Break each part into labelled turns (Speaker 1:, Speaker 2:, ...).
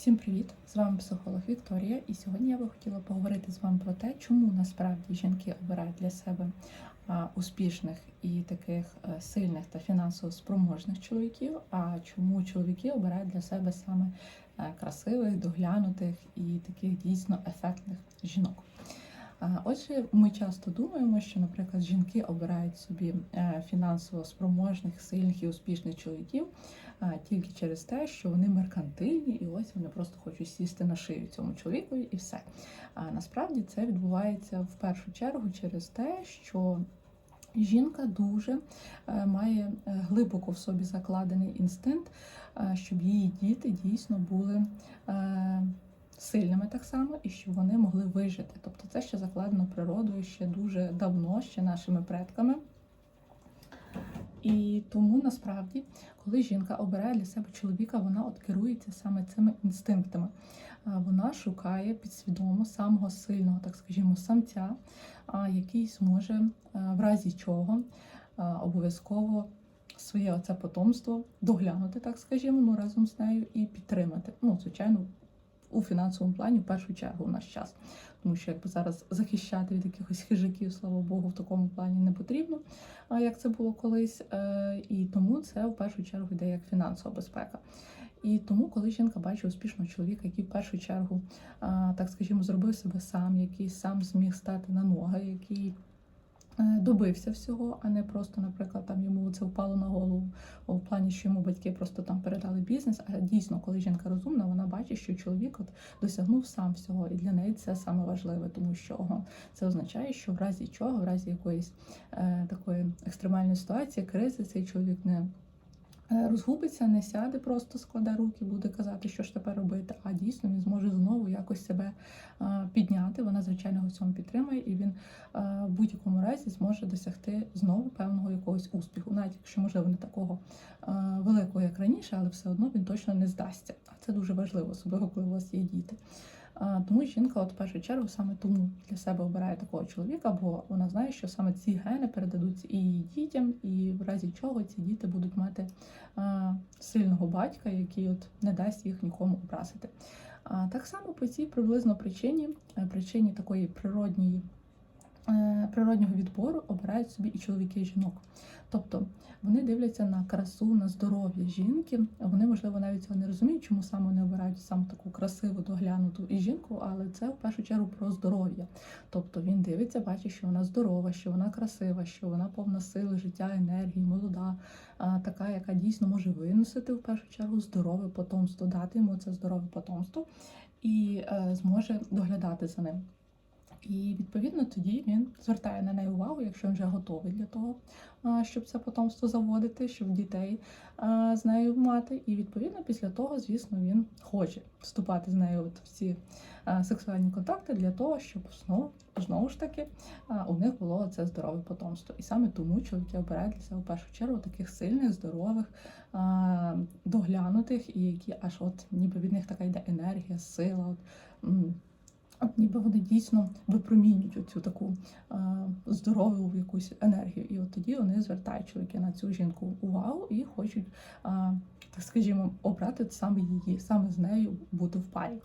Speaker 1: Всім привіт! З вами психолог Вікторія, і сьогодні я би хотіла поговорити з вами про те, чому насправді жінки обирають для себе успішних і таких е, сильних та фінансово спроможних чоловіків, а чому чоловіки обирають для себе саме е, красивих, доглянутих і таких дійсно ефектних жінок. Отже, ми часто думаємо, що, наприклад, жінки обирають собі е, фінансово спроможних, сильних і успішних чоловіків тільки через те, що вони меркантильні, і ось вони просто хочуть сісти на шию цьому чоловікові, і все. А насправді це відбувається в першу чергу через те, що жінка дуже е, має е, глибоко в собі закладений інстинкт, щоб її діти дійсно були. Сильними так само, і щоб вони могли вижити. Тобто це ще закладено природою ще дуже давно, ще нашими предками. І тому насправді, коли жінка обирає для себе чоловіка, вона от керується саме цими інстинктами. Вона шукає підсвідомо самого сильного, так скажімо, самця, який зможе е, в разі чого обов'язково своє оце потомство доглянути, так скажімо, ну разом з нею і підтримати. Ну, звичайно, у фінансовому плані в першу чергу в наш час. Тому що якби зараз захищати від якихось хижаків, слава Богу, в такому плані не потрібно, а як це було колись. Е, І тому це в першу чергу йде як фінансова безпека. І тому, коли жінка бачить успішного чоловіка, який в першу чергу, так скажімо, зробив себе сам, який сам зміг стати на ноги, який добився всього, а не просто, наприклад, там йому це впало на голову у плані, що йому батьки просто там передали бізнес. А дійсно, коли жінка розумна, вона бачить, що чоловік от досягнув сам всього, і для неї це саме важливе, тому що ого, це означає, що в разі чого, в разі якоїсь е, такої екстремальної ситуації, кризи, цей чоловік не е, розгубиться, не сяде, просто складе руки, буде казати, що ж тепер робити. А дійсно він зможе знову якось себе е, підняти. Вона звичайно в цьому підтримує, і він е, в будь-якому разі зможе досягти знову певного якогось успіху, навіть якщо можливо не такого е, великого, як раніше, але все одно він точно не здасться. А це дуже важливо, особливо коли у вас є діти. Тому жінка, от в першу чергу, саме тому для себе обирає такого чоловіка, бо вона знає, що саме ці гени передадуться і дітям, і в разі чого ці діти будуть мати сильного батька, який от не дасть їх нікому образити. Так само по цій приблизно причині, е, причині такої природньої. Е, Природнього відбору обирають собі і чоловіки, і жінок. Тобто вони дивляться на красу, на здоров'я жінки. Вони, можливо, навіть цього не розуміють, чому саме вони обирають саме таку красиву, доглянуту і жінку, але це в першу чергу про здоров'я. Тобто він дивиться, бачить, що вона здорова, що вона красива, що вона повна сили, життя, енергії, молода, така, яка дійсно може виносити в першу чергу здорове потомство, дати йому це здорове потомство і е, зможе доглядати за ним. І відповідно тоді він звертає на неї увагу, якщо він вже готовий для того, щоб це потомство заводити, щоб дітей з нею мати. І відповідно після того, звісно, він хоче вступати з нею в ці сексуальні контакти для того, щоб знову знову ж таки у них було це здорове потомство. І саме тому чоловіки обирають для себе в першу чергу таких сильних, здорових, доглянутих, і які аж от ніби від них така йде енергія, сила. От ніби вони дійсно випромінюють оцю таку е, здорову якусь енергію. І от тоді вони звертають чоловіки на цю жінку увагу і хочуть, е, так скажімо, обрати саме її, саме з нею бути в парі.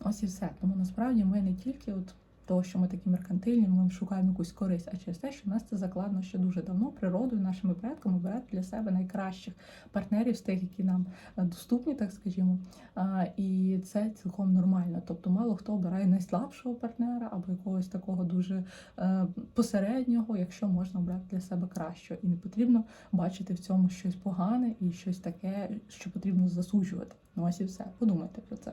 Speaker 1: Ось і все. Тому насправді ми не тільки от того, що ми такі меркантильні, ми шукаємо якусь користь, а через те, що в нас це закладено ще дуже давно природою, нашими предками обирати для себе найкращих партнерів з тих, які нам е, доступні, так скажімо. І це цілком нормально. Тобто, мало хто обирає найслабшого партнера або якогось такого дуже е, посереднього, якщо можна обрати для себе кращого. І не потрібно бачити в цьому щось погане і щось таке, що потрібно засуджувати. Ну ось і все. Подумайте про це.